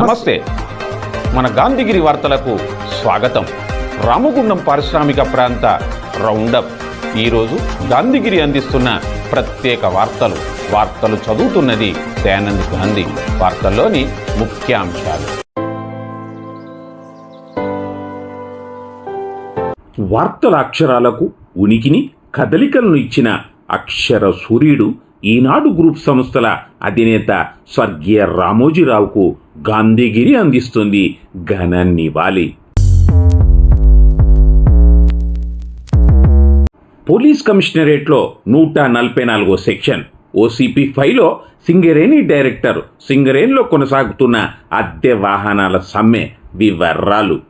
నమస్తే. మన గాంధీగిరి వార్తలకు స్వాగతం. రామగుండం పారిశ్రామిక ప్రాంత రౌండప్. ఈరోజు గాంధీగిరి అందిస్తున్న ప్రత్యేక వార్తలు. వార్తలు చదువుతున్నది దయానంద్ గాంధీ. వార్తల్లోని ముఖ్యాంశాలు. వార్తల అక్షరాలకు ఉనికిని కదలికలను ఇచ్చిన అక్షర సూర్యుడు ఈనాడు గ్రూప్ సంస్థల అధినేత స్వర్గీయ రామోజీరావుకు గాంధీగిరి అందిస్తుంది ఘన నివాళి. పోలీస్ కమిషనరేట్లో నూట నలభై నాలుగో సెక్షన్. ఓసీపీ ఫైవ్లో సింగరేణి డైరెక్టర్ సింగరేణిలో కొనసాగుతున్న అద్దె వాహనాల సమ్మె వివరాలు.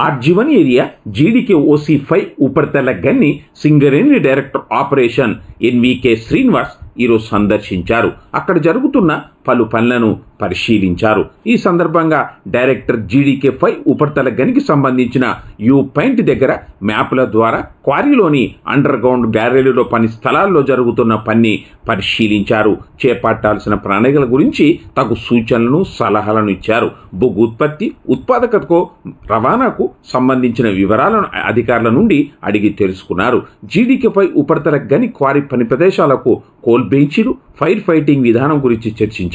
RG one area GDK OC five ఉపరితల గన్ని Singareni director operation. NVK Srinivas ఈరోజు సందర్శించారు. అక్కడ జరుగుతున్న పలు పనులను పరిశీలించారు. ఈ సందర్భంగా డైరెక్టర్ జీడీకే ఫైవ్ ఉపరితల గనికి సంబంధించిన యూ పాయింట్ దగ్గర మ్యాప్ల ద్వారా క్వారీలోని అండర్ గ్రౌండ్ గ్యాలరీలో పని స్థలాల్లో జరుగుతున్న పని పరిశీలించారు. చేపట్టాల్సిన ప్రణాళికల గురించి తగు సూచనలను సలహాలను ఇచ్చారు. బొగ్గు ఉత్పత్తి ఉత్పాదకతకు రవాణాకు సంబంధించిన వివరాలను అధికారుల నుండి అడిగి తెలుసుకున్నారు. జీడీకేపై ఉపరితల గని క్వారీ పని ప్రదేశాలకు కోల్ బెంచీలు ఫైర్ ఫైటింగ్ విధానం గురించి చర్చించారు.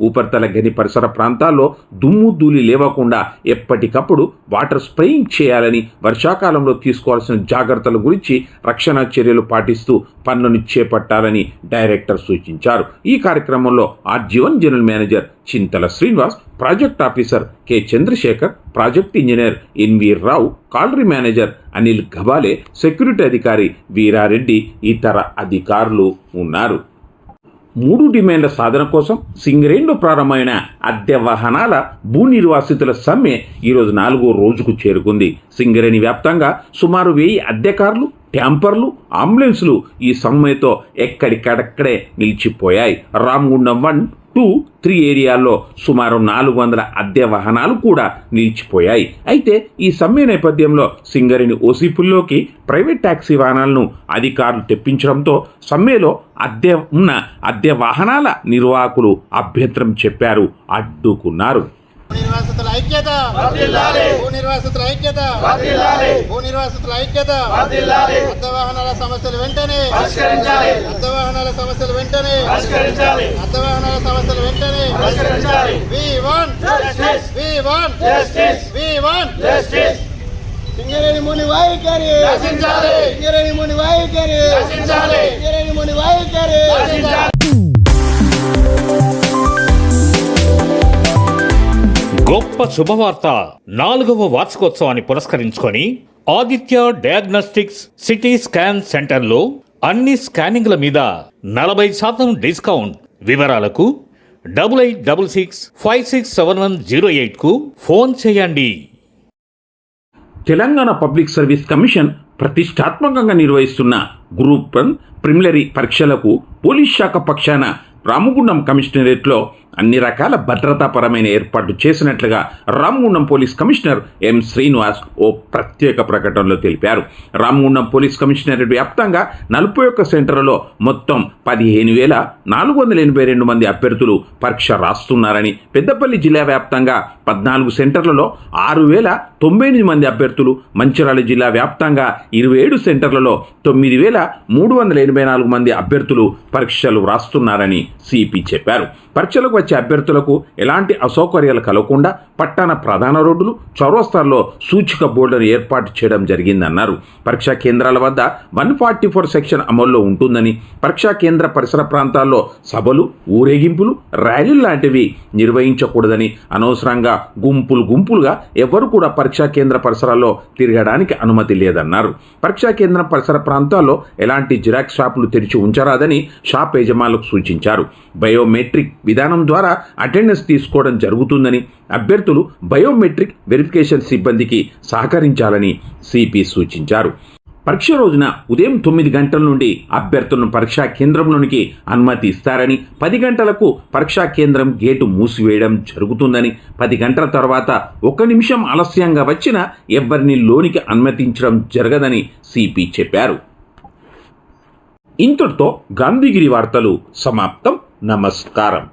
ఉపరితల గని పరిసర ప్రాంతాల్లో దుమ్ము ధూళి లేవకుండా ఎప్పటికప్పుడు వాటర్ స్ప్రేయింగ్ చేయాలని వర్షాకాలంలో తీసుకోవాల్సిన జాగ్రత్తల గురించి రక్షణ చర్యలు పాటిస్తూ పన్నును చేపట్టాలని డైరెక్టర్ సూచించారు. ఈ కార్యక్రమంలో RG one general manager Chintala Srinivas project officer K Chandrasekhar project engineer NV Rao colliery manager Anil Gabale security అధికారి వీరారెడ్డి ఇతర అధికారులు ఉన్నారు. మూడు డిమాండ్ల సాధన కోసం సింగరేణిలో ప్రారంభమైన అద్దె వాహనాల భూ నిర్వాసితుల సమ్మె ఈరోజు నాలుగో రోజుకు చేరుకుంది. సింగరేణి వ్యాప్తంగా సుమారు వెయ్యి అద్దె కార్లు ట్యాంపర్లు అంబులెన్సులు ఈ సమ్మెతో ఎక్కడికడక్కడే నిలిచిపోయాయి. రామగుండం వన్ టూ త్రీ ఏరియాల్లో సుమారు నాలుగు వందల అద్దె వాహనాలు కూడా నిలిచిపోయాయి. అయితే ఈ సమ్మె నేపథ్యంలో సింగరేణి ఓసీపుల్లోకి ప్రైవేట్ ట్యాక్సీ వాహనాలను అధికారులు తెప్పించడంతో సమ్మెలో అద్దె ఉన్న అద్దె వాహనాల నిర్వాహకులు అభ్యంతరం చెప్పారు అడ్డుకున్నారు. నిర్వాసితుల ఐక్యత. భూ నిర్వాసితుల ఐక్యత. భూ నిర్వాసితుల ఐక్యత. అద్దె వాహనాల సమస్యలు వెంటనే. అద్దె వాహనాల సమస్యలు వెంటనే. అద్దె వాహనాల సమస్యలు వెంటనే. V one. V one. V one. Singareni ముని వైఖరి సింగరేణి ముని వైఖరి సింగరేణి ముని వైఖరి గొప్ప శుభవార్త. నాలుగవ వార్షికోత్సవాన్ని పురస్కరించుకొని ఆదిత్య డయాగ్నోస్టిక్స్ సిటీ స్కాన్ సెంటర్లో అన్ని స్కానింగ్ల మీద నలభై శాతం డిస్కౌంట్. వివరాలకు double eight double six five six seven one zero ఎయిట్కు phone చేయండి. తెలంగాణ పబ్లిక్ సర్వీస్ కమిషన్ ప్రతిష్టాత్మకంగా నిర్వహిస్తున్న గ్రూప్ వన్ ప్రిమిలరీ పరీక్షలకు పోలీస్ శాఖ పక్షాన రామగుండం కమిషనరేట్లో అన్ని రకాల భద్రతాపరమైన ఏర్పాట్లు చేసినట్లుగా Ramagundam police commissioner M Srinivas ఓ ప్రత్యేక ప్రకటనలో తెలిపారు. రామగుండం పోలీస్ కమిషనరేట్ వ్యాప్తంగా నలభై ఒక్క సెంటర్లలో మొత్తం పదిహేను వేల నాలుగు వందల ఎనభై రెండు మంది అభ్యర్థులు పరీక్ష రాస్తున్నారని పెద్దపల్లి జిల్లా వ్యాప్తంగా పద్నాలుగు సెంటర్లలో ఆరు వేల తొంభై ఎనిమిది మంది అభ్యర్థులు మంచిర్యాల జిల్లా వ్యాప్తంగా ఇరవై ఏడు సెంటర్లలో తొమ్మిది వేల మూడు వందల ఎనభై నాలుగు మంది అభ్యర్థులు పరీక్షలు రాస్తున్నారని సిపి చెప్పారు. పరీక్షలకు వచ్చే అభ్యర్థులకు ఎలాంటి అసౌకర్యాలు కలగకుండా పట్టణ ప్రధాన రోడ్డులు చౌరస్తాల్లో సూచిక బోర్డును ఏర్పాటు చేయడం జరిగిందన్నారు. పరీక్షా కేంద్రాల వద్ద వన్ ఫార్టీ ఫోర్ సెక్షన్ అమల్లో ఉంటుందని పరీక్షా కేంద్ర పరిసర ప్రాంతాల్లో సభలు ఊరేగింపులు ర్యాలీలు లాంటివి నిర్వహించకూడదని అనవసరంగా గుంపులు గుంపులుగా ఎవరు కూడా పరీక్షా కేంద్ర పరిసరాల్లో తిరగడానికి అనుమతి లేదన్నారు. పరీక్షా కేంద్రం పరిసర ప్రాంతాల్లో ఎలాంటి జిరాక్స్ షాపులు తెరిచి ఉంచరాదని షాప్ యజమానులకు సూచించారు. బయోమెట్రిక్ విధానం ద్వారా అటెండెన్స్ తీసుకోవడం జరుగుతుందని అభ్యర్థులు బయోమెట్రిక్ వెరిఫికేషన్ సిబ్బందికి సహకరించాలని సిపి సూచించారు. పరీక్ష రోజున ఉదయం తొమ్మిది గంటల నుండి అభ్యర్థులను పరీక్షా కేంద్రంలోనికి అనుమతి ఇస్తారని పది గంటలకు పరీక్షా కేంద్రం గేటు మూసివేయడం జరుగుతుందని పది గంటల తర్వాత ఒక నిమిషం ఆలస్యంగా వచ్చిన ఎవరిని లోనికి అనుమతించడం జరగదని సిపి చెప్పారు. ఇంతటితో గాంధీగిరి వార్తలు సమాప్తం. నమస్కారం.